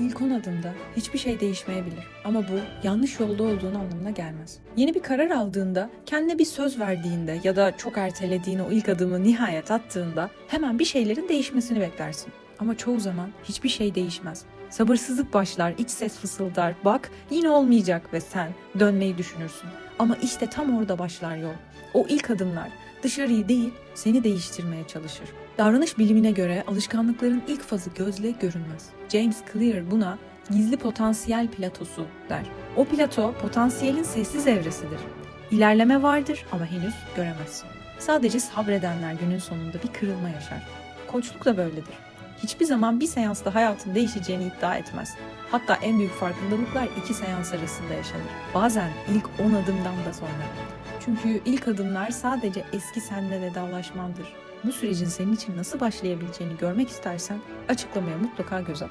İlk 10 adımda hiçbir şey değişmeyebilir ama bu yanlış yolda olduğun anlamına gelmez. Yeni bir karar aldığında, kendine bir söz verdiğinde ya da çok ertelediğin o ilk adımı nihayet attığında hemen bir şeylerin değişmesini beklersin. Ama çoğu zaman hiçbir şey değişmez. Sabırsızlık başlar, iç ses fısıldar, bak yine olmayacak ve sen dönmeyi düşünürsün. Ama işte tam orada başlar yol. O ilk adımlar dışarıyı değil seni değiştirmeye çalışır. Davranış bilimine göre alışkanlıkların ilk fazı gözle görünmez. James Clear buna gizli potansiyel platosu der. O plato potansiyelin sessiz evresidir. İlerleme vardır ama henüz göremezsin. Sadece sabredenler günün sonunda bir kırılma yaşar. Koçluk da böyledir. Hiçbir zaman bir seansta hayatın değişeceğini iddia etmez. Hatta en büyük farkındalıklar iki seans arasında yaşanır. Bazen ilk 10 adımdan da sonra. Çünkü ilk adımlar sadece eski senle vedalaşmandır. Bu sürecin senin için nasıl başlayabileceğini görmek istersen açıklamaya mutlaka göz at.